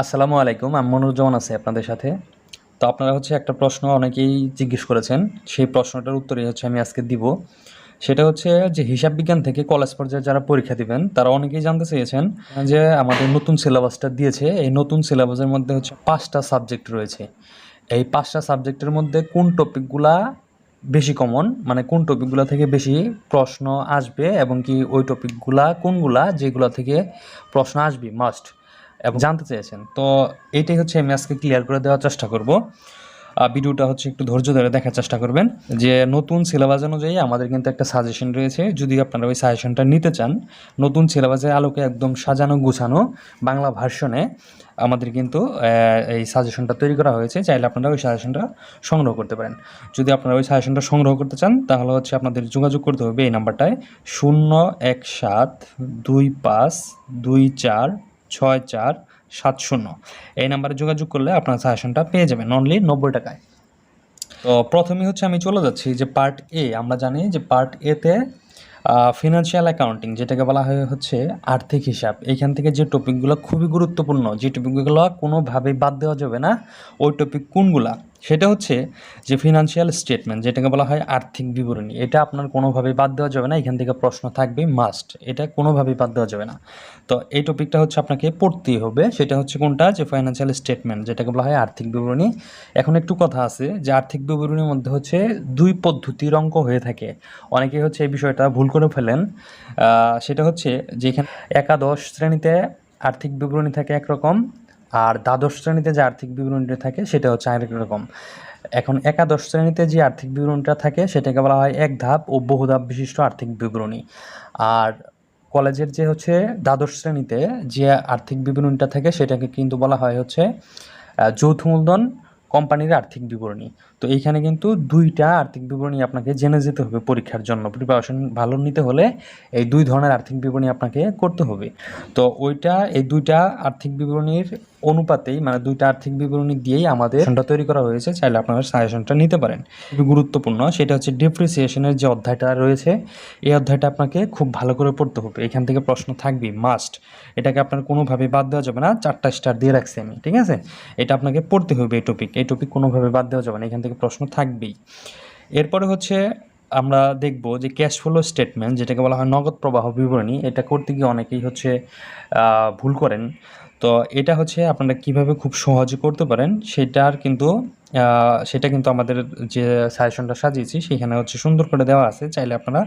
আসসালামু আলাইকুম, আমি মনুরুজ্জামান আছি আপনাদের সাথে। তো আপনারা হচ্ছে একটা প্রশ্ন অনেকেই জিজ্ঞেস করেছেন, সেই প্রশ্নটার উত্তরই হচ্ছে আমি আজকে দিব। সেটা হচ্ছে যে হিসাব বিজ্ঞান থেকে কলেজ পর্যায়ে যারা পরীক্ষা দিবেন, তারা অনেকেই জানতে চেয়েছেন যে আমাদের নতুন সিলেবাসটা দিয়েছে, এই নতুন সিলেবাসের মধ্যে হচ্ছে পাঁচটা সাবজেক্ট রয়েছে। এই পাঁচটা সাবজেক্টের মধ্যে কোন টপিকগুলা বেশি কমন মানে কোন টপিকগুলো থেকে বেশি প্রশ্ন আসবে এবং কি ওই টপিকগুলা কোনগুলা যেগুলো থেকে প্রশ্ন আসবে মাস্ট এবং জানতে চেয়েছেন। তো এটাই হচ্ছে আমি আজকে ক্লিয়ার করে দেওয়ার চেষ্টা করব। ভিডিওটা হচ্ছে একটু ধৈর্য ধরে দেখার চেষ্টা করবেন যে নতুন সিলেবাস অনুযায়ী আমাদের কিন্তু একটা সাজেশন রয়েছে। যদি আপনারা ওই সাজেশনটা নিতে চান, নতুন সিলেবাসের আলোকে একদম সাজানো, গুছানো বাংলা ভার্সনে আমাদের কিন্তু এই সাজেশনটা তৈরি করা হয়েছে। চাইলে আপনারা ওই সাজেশনটা সংগ্রহ করতে পারেন। যদি আপনারা ওই সাজেশনটা সংগ্রহ করতে চান, তাহলে হচ্ছে আপনাদের যোগাযোগ করতে হবে এই নাম্বারটায়। শূন্য এক সাত দুই পাঁচ দুই চার ছয় চার সাত শূন্য। এই নাম্বারে যোগাযোগ করলে আপনার সাজেশনটা পেয়ে যাবেন অনলি নব্বই টাকায়। তো প্রথমে হচ্ছে আমি চলে যাচ্ছি যে পার্ট এ আমরা জানি যে পার্ট এতে ফিনান্সিয়াল অ্যাকাউন্টিং যেটাকে বলা হয় হচ্ছে আর্থিক হিসাব। এখান থেকে যে টপিকগুলো খুবই গুরুত্বপূর্ণ, যে টপিকগুলো কোনোভাবেই বাদ দেওয়া যাবে না, ওই টপিক কোনগুলা? সেটা হচ্ছে যে ফিনান্সিয়াল স্টেটমেন্ট যেটাকে বলা হয় আর্থিক বিবরণী, এটা আপনার কোনোভাবেই বাদ দেওয়া যাবে না, এখান থেকে প্রশ্ন থাকবে মাস্ট এটা কোনোভাবেই বাদ দেওয়া যাবে না। তো এই টপিকটা হচ্ছে আপনাকে পড়তেই হবে, সেটা হচ্ছে কোনটা? যে ফাইন্যান্সিয়াল স্টেটমেন্ট যেটাকে বলা হয় আর্থিক বিবরণী। এখন একটু কথা আছে যে আর্থিক বিবরণীর মধ্যে হচ্ছে দুই পদ্ধতির অঙ্ক হয়ে থাকে। অনেকেই হচ্ছে এই বিষয়টা ভুল করে ফেলেন। সেটা হচ্ছে যে এখানে একাদশ শ্রেণীতে আর্থিক বিবরণী থাকে একরকম আর দ্বাদশ শ্রেণীতে যে আর্থিক বিবরণীটা থাকে, সেটা হচ্ছে আরেক রকম। এখন একাদশ শ্রেণীতে যে আর্থিক বিবরণীটা থাকে, সেটাকে বলা হয় এক ধাপ ও বহু ধাপ বিশিষ্ট আর্থিক বিবরণী। আর কলেজের যে হচ্ছে দ্বাদশ শ্রেণীতে যে আর্থিক বিবরণীটা থাকে, সেটাকে কিন্তু বলা হয় হচ্ছে যৌথ মূলধন কোম্পানির আর্থিক বিবরণী। তো এইখানে কিন্তু দুইটা আর্থিক বিবরণী আপনাকে জেনে যেতে হবে পরীক্ষার জন্য। প্রিপারেশন ভালো নিতে হলে এই দুই ধরনের আর্থিক বিবরণী আপনাকে করতে হবে। তো ওইটা, এই দুইটা আর্থিক বিবরণীর অনুপাতেই মানে দুইটা আর্থিক বিবরণী দিয়েই আমাদের তৈরি করা হয়েছে। চাইলে আপনারা সাজেশনটা নিতে পারেন। খুবই গুরুত্বপূর্ণ। সেটা হচ্ছে ডিপ্রিসিয়েশনের যে অধ্যায়টা রয়েছে, এই অধ্যায়টা আপনাকে খুব ভালো করে পড়তে হবে। এখান থেকে প্রশ্ন থাকবেই মাস্ট এটাকে আপনার কোনোভাবে বাদ দেওয়া যাবে না। চারটা স্টার দিয়ে রাখছি আমি, ঠিক আছে? এটা আপনাকে পড়তে হবে এই টপিক এই টপিক কোনোভাবে বাদ দেওয়া যাবে না। এখান থেকে প্রশ্ন থাকবেই। এরপরে হচ্ছে আমরা দেখব যে ক্যাশ ফ্লো স্টেটমেন্ট যেটাকে বলা হয় নগদ প্রবাহ বিবরণী, এটা করতে গিয়ে অনেকেই হচ্ছে ভুল করেন। তো এটা হচ্ছে আপনারা কীভাবে খুব সহজে করতে পারেন, সেটার কিন্তু সেটা কিন্তু আমাদের যে সাজেশনটা সাজিয়েছি, সেখানে হচ্ছে সুন্দর করে দেওয়া আছে, চাইলে আপনারা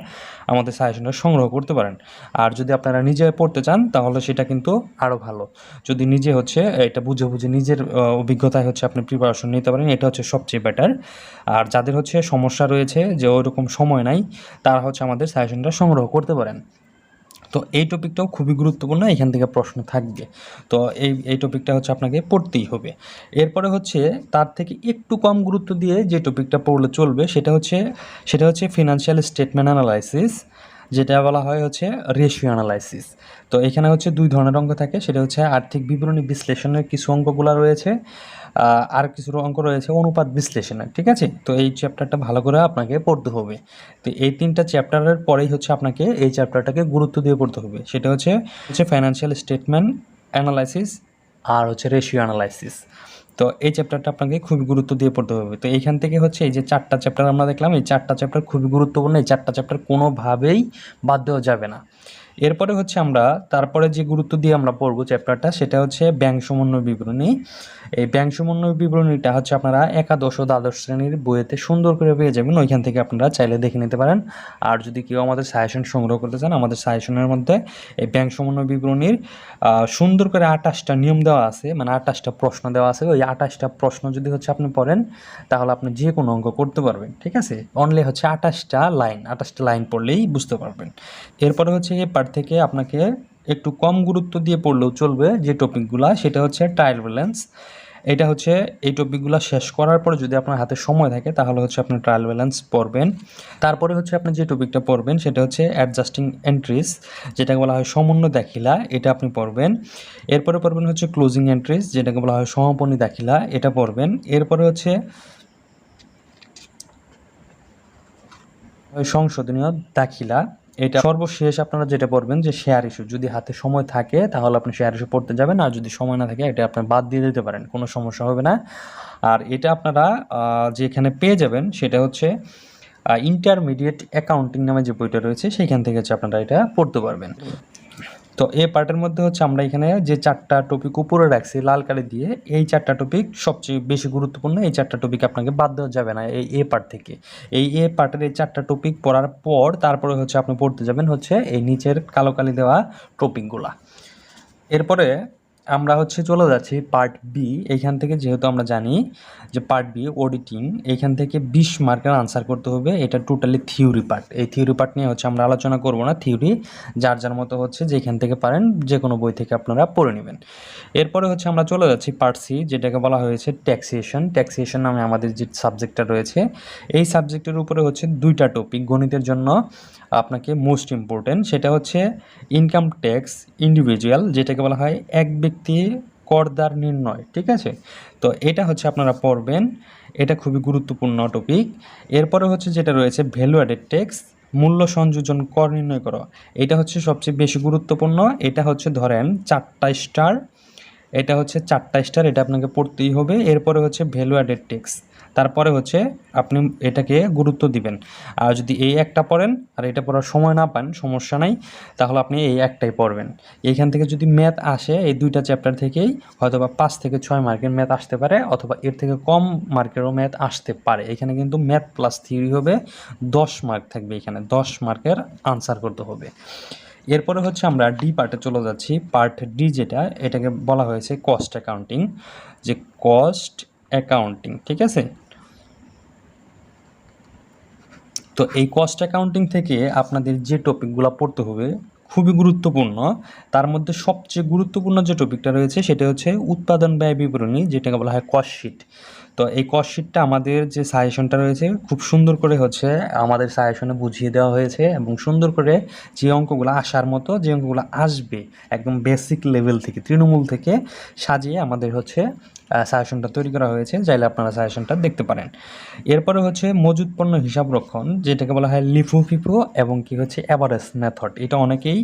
আমাদের সাজেশনটা সংগ্রহ করতে পারেন। আর যদি আপনারা নিজে পড়তে চান, তাহলে সেটা কিন্তু আরও ভালো। যদি নিজে হচ্ছে, এটা বুঝে বুঝে নিজের অভিজ্ঞতায় হচ্ছে আপনি প্রিপারেশন নিতে পারেন, এটা হচ্ছে সবচেয়ে বেটার আর যাদের হচ্ছে সমস্যা রয়েছে, যে ওইরকম সময় নাই, তারা হচ্ছে আমাদের সাজেশনটা সংগ্রহ করতে পারেন। তো এই টপিকটাও খুবই গুরুত্বপূর্ণ, এখান থেকে প্রশ্ন থাকবে। তো এই এই টপিকটা হচ্ছে আপনাকে পড়তেই হবে। এরপরে হচ্ছে তার থেকে একটু কম গুরুত্ব দিয়ে যে টপিকটা পড়লে চলবে, সেটা হচ্ছে সেটা হচ্ছে ফিনান্সিয়াল স্টেটমেন্ট অ্যানালাইসিস যেটা বলা হয় হচ্ছে রেশিও অ্যানালাইসিস তো এখানে হচ্ছে দুই ধরনের অঙ্ক থাকে, সেটা হচ্ছে আর্থিক বিবরণী বিশ্লেষণের কিছু অঙ্কগুলো রয়েছে আর কিছু অঙ্ক রয়েছে অনুপাত বিশ্লেষণের, ঠিক আছে? তো এই চ্যাপ্টারটা ভালো করে আপনাকে পড়তে হবে। তো এই তিনটা চ্যাপ্টারের পরেই হচ্ছে আপনাকে এই চ্যাপ্টারটাকে গুরুত্ব দিয়ে পড়তে হবে। সেটা হচ্ছে হচ্ছে ফাইন্যান্সিয়াল স্টেটমেন্ট অ্যানালাইসিস আর হচ্ছে রেশিও অ্যানালাইসিস তো এই চ্যাপ্টারটা আপনাকে খুবই গুরুত্ব দিয়ে পড়তে হবে। তো এইখান থেকে হচ্ছে এই যে চারটা চ্যাপ্টার আমরা দেখলাম, এই চারটা চ্যাপ্টার খুবই গুরুত্বপূর্ণ, এই চারটা চ্যাপ্টার কোনোভাবেই বাদ দেওয়া যাবে না। এরপরে হচ্ছে আমরা, তারপরে যে গুরুত্ব দিয়ে আমরা পড়ব চ্যাপ্টারটা সেটা হচ্ছে ব্যাংক সমন্বয় বিবরণী। এই ব্যাংক সমন্বয় বিবরণীটা হচ্ছে আপনারা একাদশ ও দ্বাদশ শ্রেণির বইয়েতে সুন্দর করে পেয়ে যাবেন। ওইখান থেকে আপনারা চাইলে দেখে নিতে পারেন। আর যদি কেউ আমাদের সাজেশন সংগ্রহ করতে চান, আমাদের সাজেশনের মধ্যে এই ব্যাংক সমন্বয় বিবরণীর সুন্দর করে আঠাশটা নিয়ম দেওয়া আছে মানে আঠাশটা প্রশ্ন দেওয়া আছে। ওই আঠাশটা প্রশ্ন যদি হচ্ছে আপনি পড়েন, তাহলে আপনি যে কোনো অঙ্ক করতে পারবেন, ঠিক আছে? অনলি হচ্ছে আঠাশটা লাইন আঠাশটা লাইন পড়লেই বুঝতে পারবেন। এরপরে হচ্ছে এই থেকে আপনাকে একটু কম গুরুত্ব দিয়ে পড়লেও চলবে যে টপিকগুলা সেটা হচ্ছে ট্রায়াল ব্যালেন্স এটা হচ্ছে, এই টপিকগুলো শেষ করার পরে যদি আপনার হাতে সময় থাকে, তাহলে হচ্ছে আপনি ট্রায়াল ব্যালেন্স পড়বেন। তারপরে হচ্ছে আপনি যে টপিকটা পড়বেন, সেটা হচ্ছে অ্যাডজাস্টিং এন্ট্রিজ যেটাকে বলা হয় সমন্বয় দাখিলা, এটা আপনি পড়বেন। এরপরে পড়বেন হচ্ছে ক্লোজিং এন্ট্রিজ যেটাকে বলা হয় সমাপনী দাখিলা, এটা পড়বেন। এরপরে হচ্ছে সংশোধনীয় দাখিলা এটা সর্বশেষ আপনারা যেটা পড়বেন যে শেয়ার ইস্যু যদি হাতে সময় থাকে তাহলে আপনি শেয়ার ইস্যু পড়তে যাবেন, আর যদি সময় না থাকে এটা আপনি বাদ দিয়ে দিতে পারেন, কোনো সমস্যা হবে না। আর এটা আপনারা যে যেখানে পেয়ে যাবেন সেটা হচ্ছে ইন্টারমিডিয়েট অ্যাকাউন্টিং নামে যে বইটা রয়েছে, সেইখান থেকে হচ্ছে আপনারা এটা পড়তে পারবেন। তো এই পার্টের মধ্যে হচ্ছে আমরা এখানে যে চারটা টপিক উপরে রাখছি, লাল কালি দিয়ে, এই চারটা টপিক সবচেয়ে বেশি গুরুত্বপূর্ণ, এই চারটা টপিক আপনাকে বাদ দেওয়া যাবে না, এই এ পার্ট থেকে। এই এ পার্টের এই চারটা টপিক পড়ার পর তারপরে হচ্ছে আপনি পড়তে যাবেন হচ্ছে এই নিচের কালো কালি দেওয়া টপিকগুলা এরপরে আমরা হচ্ছে চলে যাচ্ছি পার্ট বি এইখান থেকে যেহেতু আমরা জানি যে পার্ট বি অডিটিং এইখান থেকে বিশ মার্কের আনসার করতে হবে, এটা টোটালি থিওরি পার্ট এই থিওরি পার্ট নিয়ে হচ্ছে আমরা আলোচনা করব না থিওরি যার যার মতো হচ্ছে যেখান থেকে পারেন যে কোনো বই থেকে আপনারা পড়ে নেবেন। এরপরে হচ্ছে আমরা চলে যাচ্ছি পার্ট সি যেটাকে বলা হয়েছে ট্যাক্সিয়েশন ট্যাক্সিয়েশন নামে আমাদের যে সাবজেক্টটা রয়েছে, এই সাবজেক্টের উপরে হচ্ছে দুইটা টপিক গণিতের জন্য আপনাকে মোস্ট ইম্পর্টেন্ট সেটা হচ্ছে ইনকাম ট্যাক্স ইন্ডিভিজুয়াল যেটাকে বলা হয় এক ব্যক্তি করদার নির্ণয়, ঠিক আছে? তো এটা হচ্ছে আপনারা পড়বেন, এটা খুবই গুরুত্বপূর্ণ টপিক এরপরে হচ্ছে যেটা রয়েছে ভ্যালু অ্যাডেড ট্যাক্স মূল্য সংযোজন কর নির্ণয় করা। এটা হচ্ছে সবচেয়ে বেশি গুরুত্বপূর্ণ, এটা হচ্ছে ধরেন চারটা স্টার এটা হচ্ছে চারটা স্টার এটা আপনাকে পড়তেই হবে। এরপরে হচ্ছে ভ্যালু অ্যাডেড ট্যাক্স তারপরে হচ্ছে আপনি এটাকে গুরুত্ব দিবেন। আর যদি এই একটা পড়েন, আর এটা পড়ার সময় না পান, সমস্যা নাই, তাহলে আপনি এই একটাই পড়বেন। এইখান থেকে যদি ম্যাথ আসে, এই দুইটা চ্যাপ্টার থেকেই হয়তো বা পাঁচ থেকে ছয় মার্কের ম্যাথ আসতে পারে, অথবা এর থেকে কম মার্কেরও ম্যাথ আসতে পারে। এখানে কিন্তু ম্যাথ প্লাস থিওরি হবে, দশ মার্ক থাকবে এখানে, দশ মার্কের আনসার করতে হবে। এরপরে হচ্ছে আমরা ডি পার্টে চলে যাচ্ছি। পার্ট ডি যেটা, এটাকে বলা হয়েছে কস্ট অ্যাকাউন্টিং, যে কস্ট অ্যাকাউন্টিং, ঠিক আছে? তো এই কস্ট অ্যাকাউন্টিং থেকে আপনাদের যে টপিকগুলো পড়তে হবে খুবই গুরুত্বপূর্ণ। তার মধ্যে সবচেয়ে গুরুত্বপূর্ণ যে টপিকটা রয়েছে সেটা হচ্ছে উৎপাদন ব্যয় বিবরণী, যেটাকে বলা হয় কস্ট শিট তো এই কস্ট শিটটা আমাদের যে সাজেশনটা রয়েছে খুব সুন্দর করে হচ্ছে আমাদের সাজেশনে বুঝিয়ে দেওয়া হয়েছে এবং সুন্দর করে যে অঙ্কগুলো আসার মতো, যে অঙ্কগুলো আসবে একদম বেসিক লেভেল থেকে, তৃণমূল থেকে সাজিয়ে আমাদের হচ্ছে সাজেশনটা তৈরি করা হয়েছে, চাইলে আপনারা সাজেশনটা দেখতে পারেন। এরপরে হচ্ছে মজুদ পণ্য হিসাব রক্ষণ, যেটাকে বলা হয় লিফু ফিফু এবং কি হচ্ছে অ্যাভারেজ মেথড। এটা অনেকেই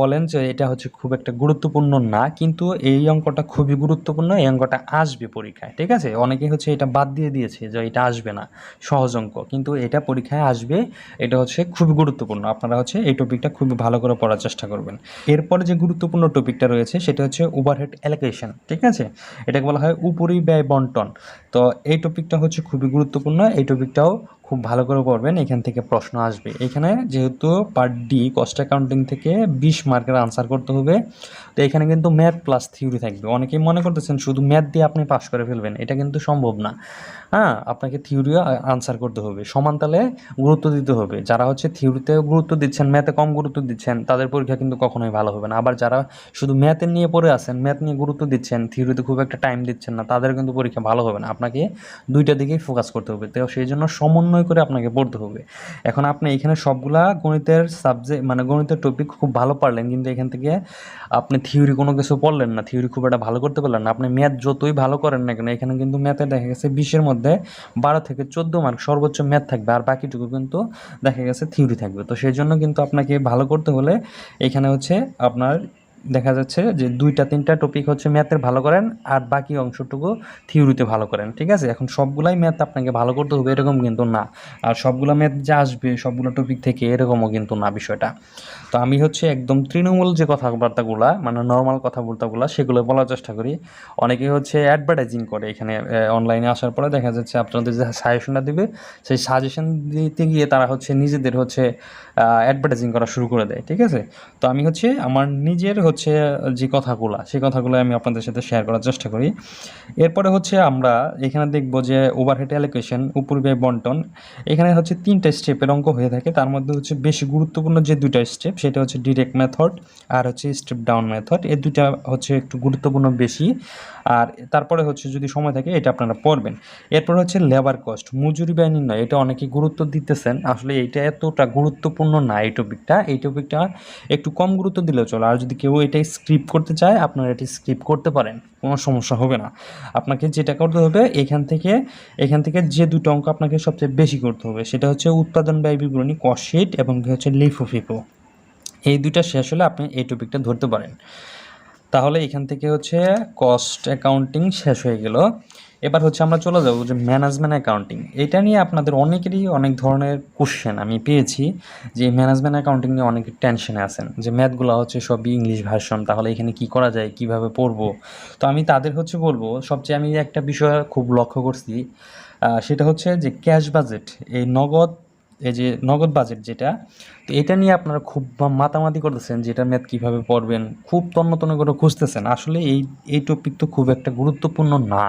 বলেন যে এটা হচ্ছে খুব একটা গুরুত্বপূর্ণ না, কিন্তু এই অঙ্কটা খুবই গুরুত্বপূর্ণ, এই অঙ্কটা আসবে পরীক্ষায়, ঠিক আছে? অনেকেই হচ্ছে এটা বাদ দিয়ে দিয়েছে যে এটা আসবে না, সহজ অঙ্ক, কিন্তু এটা পরীক্ষায় আসবে, এটা হচ্ছে খুবই গুরুত্বপূর্ণ। আপনারা হচ্ছে এই টপিকটা খুবই ভালো করে পড়ার চেষ্টা করবেন। এরপরে যে গুরুত্বপূর্ণ টপিকটা রয়েছে, সেটা হচ্ছে ওভারহেড অ্যালোকেশন ঠিক আছে? এটাকে বলা হয় উপরি ব্যয় বন্টন। তো এই টপিকটা হচ্ছে খুবই গুরুত্বপূর্ণ। এই টপিকটাও খুব ভালো করে পড়বেন, এখান থেকে প্রশ্ন আসবে। এখানে যেহেতু পার্ট ডি কস্ট অ্যাকাউন্টিং থেকে বিশ মার্কের আনসার করতে হবে তো এখানে কিন্তু ম্যাথ প্লাস থিওরি থাকবে। অনেকেই মনে করতেছেন শুধু ম্যাথ দিয়ে আপনি পাস করে ফেলবেন, এটা কিন্তু সম্ভব না। হ্যাঁ আপনাকে থিওরিও আনসার করতে হবে। সমান তালে গুরুত্ব দিতে হবে। যারা হচ্ছে থিওরিতেও গুরুত্ব দিচ্ছেন, ম্যাথে কম গুরুত্ব দিচ্ছেন, তাদের পরীক্ষা কিন্তু কখনোই ভালো হবে না। আবার যারা শুধু ম্যাথের নিয়ে পড়ে আছেন, ম্যাথ নিয়ে গুরুত্ব দিচ্ছেন থিওরিতে খুব একটা টাইম দিচ্ছেন না, তাদের কিন্তু পরীক্ষা ভালো হবে না। আপনাকে দুইটা দিকেই ফোকাস করতে হবে। তো সেই জন্য সমন্বয় করে আপনাকে পড়তে হবে। এখন আপনি এখানে সবগুলা গণিতের সাবজেক্ট মানে গণিতের টপিক খুব ভালো পারলেন, কিন্তু এখান থেকে আপনি থিওরি কোনো কিছু পড়লেন না থিওরি খুব একটা ভালো করতে পারলেন না। আপনি ম্যাথ যতই ভালো করেন না কেন, এখানে কিন্তু ম্যাথে দেখা গেছে বিশের মধ্যে বারো থেকে চোদ্দ মার্ক সর্বোচ্চ ম্যাথ থাকবে, আর বাকিটুকু কিন্তু দেখা গেছে থিওরি থাকবে। তো সেই জন্য কিন্তু আপনাকে ভালো করতে হলে এখানে হচ্ছে আপনার দেখা যাচ্ছে যে দুইটা, তিনটা টপিক হচ্ছে ম্যাথের ভালো করেন, আর বাকি অংশটুকু থিওরিতে ভালো করেন, ঠিক আছে? এখন সবগুলাই ম্যাথ আপনাকে ভালো করতে হবে এরকম কিন্তু না। আর সবগুলো ম্যাথ যে আসবে, সবগুলো টপিক থেকে এরকমও কিন্তু না বিষয়টা। তো আমি হচ্ছে একদম তৃণমূল যে কথাবার্তাগুলা মানে নর্মাল কথাবার্তাগুলা, সেগুলো বলার চেষ্টা করি। অনেকে হচ্ছে অ্যাডভার্টাইজিং করে এখানে অনলাইনে আসার পরে দেখা যাচ্ছে আপনাদের যে সাজেশনটা দিবে, সেই সাজেশন দিতে গিয়ে তারা হচ্ছে নিজেদের হচ্ছে অ্যাডভার্টাইজিং করা শুরু করে দেয়, ঠিক আছে? তো আমি হচ্ছে আমার নিজের হচ্ছে যে কথাগুলো, সেই কথাগুলো আমি আপনাদের সাথে শেয়ার করার চেষ্টা করি। এরপরে হচ্ছে আমরা এখানে দেখব যে ওভারহেড অ্যালোকেশন উপর ব্যয় বন্টন, এখানে হচ্ছে তিনটা স্টেপের অঙ্ক হয়ে থাকে। তার মধ্যে হচ্ছে বেশি গুরুত্বপূর্ণ যে দুইটা স্টেপ সেটা হচ্ছে ডিরেক্ট মেথড আর হচ্ছে স্টেপ ডাউন মেথড এই দুইটা হচ্ছে একটু গুরুত্বপূর্ণ বেশি। আর তারপরে হচ্ছে যদি সময় থাকে এটা আপনারা পড়বেন। এরপর হচ্ছে লেবার কস্ট মজুরি ব্যয় নির্ণয়, এটা অনেকে গুরুত্ব দিতেছেন। আসলে এইটা এতটা গুরুত্বপূর্ণ না এই টপিকটা এই টপিকটা একটু কম গুরুত্ব দিলেও চলো। আর যদি কেউ এটা স্ক্রিপ করতে চায়, আপনারা এটি স্ক্রিপ করতে পারেন। কোনো সমস্যা হবে না। আপনাকে যেটা করতে হবে, এখান থেকে এখান থেকে যে দুটো অঙ্ক আপনাকে সবচেয়ে বেশি করতে হবে, সেটা হচ্ছে উৎপাদন ব্যয় বিবরণী কশিট এবং হচ্ছে লিফো ফিফো এই দুইটা শেষ হলে আপনি এই টপিকটা ধরতে পারেন। তাহলে এখান থেকে হচ্ছে কস্ট অ্যাকাউন্টিং শেষ হয়ে গেল। এবার হচ্ছে আমরা চলে যাব যে ম্যানেজমেন্ট অ্যাকাউন্টিং এটা নিয়ে আপনাদের অনেকেরই অনেক ধরনের কোশ্চেন আমি পেয়েছি যে ম্যানেজমেন্ট অ্যাকাউন্টিং নিয়ে অনেকে টেনশনে আছেন যে ম্যাথগুলো হচ্ছে সবই ইংলিশ ভার্সন তাহলে এখানে কি করা যায়, কীভাবে পড়ব? তো আমি তাদের হচ্ছে বলব, সবচেয়ে আমি একটা বিষয় খুব লক্ষ্য করছি সেটা হচ্ছে যে ক্যাশ বাজেট এই নগদ এই যে নগদ বাজেট যেটা, তো এটা নিয়ে আপনারা খুব মাতামাতি করতেছেন যে এটা ম্যাথ কীভাবে পড়বেন, খুব তন্ন তন্ন করে খুঁজতেছেন। আসলে এই এই টপিক তো খুব একটা গুরুত্বপূর্ণ না।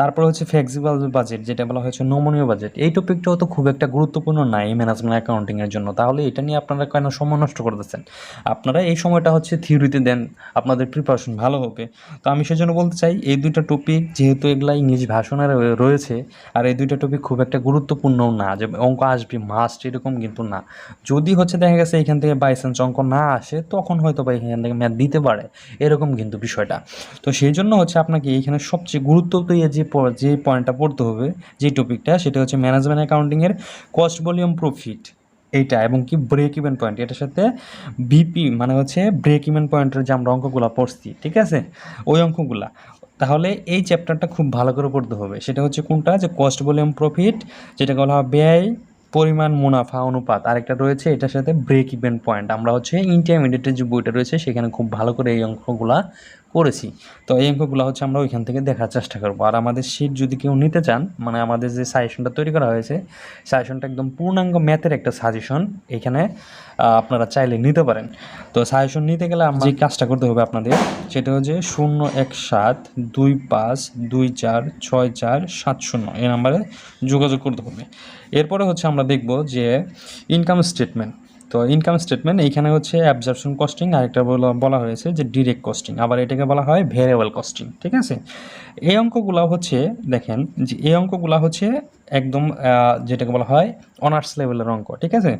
তারপর হচ্ছে ফ্লেক্সিবল বাজেট যেটা বলা হয়েছে নমনীয় বাজেট এই টপিকটাও তো খুব একটা গুরুত্বপূর্ণ না এই ম্যানেজমেন্ট অ্যাকাউন্টিংয়ের জন্য। তাহলে এটা নিয়ে আপনারা কেন সময় নষ্ট করতেছেন? আপনারা এই সময়টা হচ্ছে থিওরিতে দেন, আপনাদের প্রিপারেশন ভালো হবে। তো আমি সেজন্য বলতে চাই, এই দুইটা টপিক যেহেতু এগুলা ইংলিশ ভাষণে রয়েছে, আর এই দুইটা টপিক খুব একটা গুরুত্বপূর্ণও না। যে অঙ্ক আসবে মাস্ট এরকম কিন্তু না। যদি হচ্ছে দেখা গেছে এখান থেকে বাই চান্স অঙ্ক না আসে, তখন হয়তো বা এখান থেকে ম্যাথ দিতে পারে, এরকম কিন্তু বিষয়টা। তো সেই জন্য হচ্ছে আপনাকে এইখানে সবচেয়ে গুরুত্ব দিয়ে যে যে পয়েন্টটা পড়তে হবে, যে টপিকটা সেটা হচ্ছে ম্যানেজমেন্ট অ্যাকাউন্টিংয়ের কস্ট ভলিউম প্রফিট এইটা এবং কি ব্রেক ইভেন পয়েন্ট এটার সাথে বিপি মানে হচ্ছে ব্রেক ইভেন পয়েন্টের যে আমরা অঙ্কগুলো পড়ছি, ঠিক আছে? ওই অঙ্কগুলা। তাহলে এই চ্যাপ্টারটা খুব ভালো করে পড়তে হবে। সেটা হচ্ছে কোনটা? যে কস্ট ভলিউম প্রফিট যেটাকে বলা হয় ব্যয়, পরিমাণ মুনাফা, অনুপাত। আরেকটা রয়েছে, এটার সাথে ব্রেক ইভেন পয়েন্ট আমরা হচ্ছে ইন্টারমিডিয়েটের যে বইটা রয়েছে, সেখানে খুব ভালো করে এই অঙ্কগুলা করেছি। তো এই অঙ্কগুলো হচ্ছে আমরা ওইখান থেকে দেখার চেষ্টা করব। আর আমাদের শীট যদি কেউ নিতে চান মানে আমাদের যে সাজেশনটা তৈরি করা হয়েছে সাজেশনটা একদম পূর্ণাঙ্গ ম্যাথের একটা সাজেশন এখানে আপনারা চাইলে নিতে পারেন। তো সাজেশন নিতে গেলে আমরা যে কাজটা করতে হবে আপনাদের, সেটা হচ্ছে শূন্য এক সাত দুই পাঁচ দুই চার ছয় চার সাত শূন্য এই নাম্বারে যোগাযোগ করতে হবে। এরপরে হচ্ছে আমরা দেখব যে ইনকাম স্টেটমেন্ট তো ইনকাম স্টেটমেন্ট এইখানে হচ্ছে অ্যাবজর্পশন কস্টিং আরেকটা বলা বলা হয়েছে যে ডিরেক্ট কস্টিং আবার এটাকে বলা হয় ভেরিয়েবল কস্টিং ঠিক আছে? এই অঙ্কগুলো হচ্ছে, দেখেন যে এই অঙ্কগুলো হচ্ছে একদম যেটাকে বলা হয় অনার্স লেভেলের অঙ্ক, ঠিক আছে?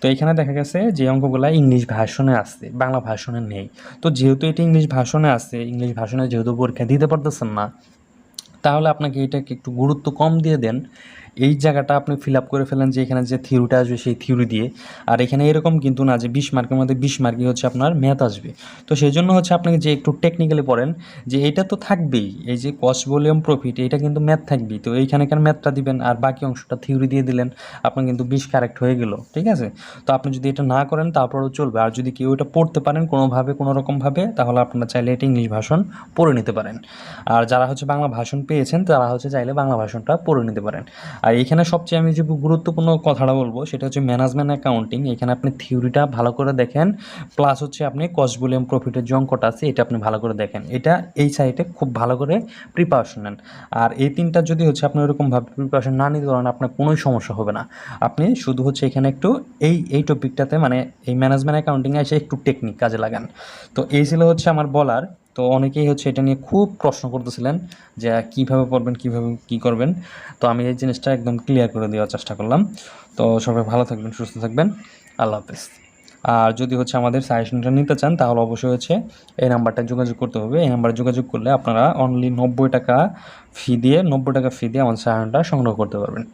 তো এখানে দেখা গেছে যে অঙ্কগুলো ইংলিশ ভাষণে আসছে, বাংলা ভাষণে নেই। তো যেহেতু এটা ইংলিশ ভাষণে আসছে ইংলিশ ভাষণে যেহেতু পরীক্ষা দিতে পারতেছেন না, তাহলে আপনাকে এটাকে একটু গুরুত্ব কম দিয়ে দেন। এই জায়গাটা আপনি ফিল আপ করে ফেলেন যে এখানে যে থিওরিটা আসবে সেই থিওরি দিয়ে। আর এখানে এরকম কিন্তু না যে বিশ মার্কের মধ্যে বিশ মার্কই হচ্ছে আপনার ম্যাথ আসবে। তো সেই জন্য হচ্ছে আপনাকে যে একটু টেকনিক্যালি পড়েন, যে এটা তো থাকবেই। এই যে কস্ট ভলিউম প্রফিট এটা কিন্তু ম্যাথ থাকবেই। তো এইখানে এইখানেকার ম্যাথটা দিবেন? আর বাকি অংশটা থিওরি দিয়ে দিলেন, আপনার কিন্তু বিশ কারেক্ট হয়ে গেল। ঠিক আছে? তো আপনি যদি এটা না করেন, তারপরেও চলবে। আর যদি কেউ এটা পড়তে পারেন কোনোভাবে কোনো রকমভাবে তাহলে আপনারা চাইলে এটা ইংলিশ ভাষণ পড়ে নিতে পারেন। আর যারা হচ্ছে বাংলা ভাষণ পেয়েছেন, তারা হচ্ছে চাইলে বাংলা ভাষণটা পড়ে নিতে পারেন। আর এখানে সবচেয়ে আমি যে গুরুত্বপূর্ণ কথাটা বলব, সেটা হচ্ছে ম্যানেজমেন্ট অ্যাকাউন্টিং এখানে আপনি থিওরিটা ভালো করে দেখেন প্লাস হচ্ছে আপনি কস্ট ভলিউম প্রফিটের যে অঙ্কটা আছে, এটা আপনি ভালো করে দেখেন। এটা এই সাইডে খুব ভালো করে প্রিপারেশন নেন। আর এই তিনটা যদি হচ্ছে আপনি ওরকমভাবে প্রিপারেশন না নিতে পারেন, আপনার কোনোই সমস্যা হবে না। আপনি শুধু হচ্ছে এখানে একটু এই এই টপিকটাতে মানে এই ম্যানেজমেন্ট অ্যাকাউন্টিংয়ে এসে একটু টেকনিক কাজে লাগান। তো এই ছিল হচ্ছে আমার বলার তো অনেকেই হচ্ছে এটা নিয়ে খুব প্রশ্ন করতেছিলেন যে কীভাবে পড়বেন, কীভাবে কী করবেন? তো আমি এই জিনিসটা একদম ক্লিয়ার করে দেওয়ার চেষ্টা করলাম। তো সবাই ভালো থাকবেন, সুস্থ থাকবেন। আল্লাহ হাফেজ। আর যদি হচ্ছে আমাদের সাজেশনটা নিতে চান, তাহলে অবশ্যই হচ্ছে এই নাম্বারটা যোগাযোগ করতে হবে। এই নাম্বারে যোগাযোগ করলে আপনারা অনলি নব্বই টাকা ফি দিয়ে, নব্বই টাকা ফি দিয়ে আমাদের সাজেশনটা সংগ্রহ করতে পারবেন।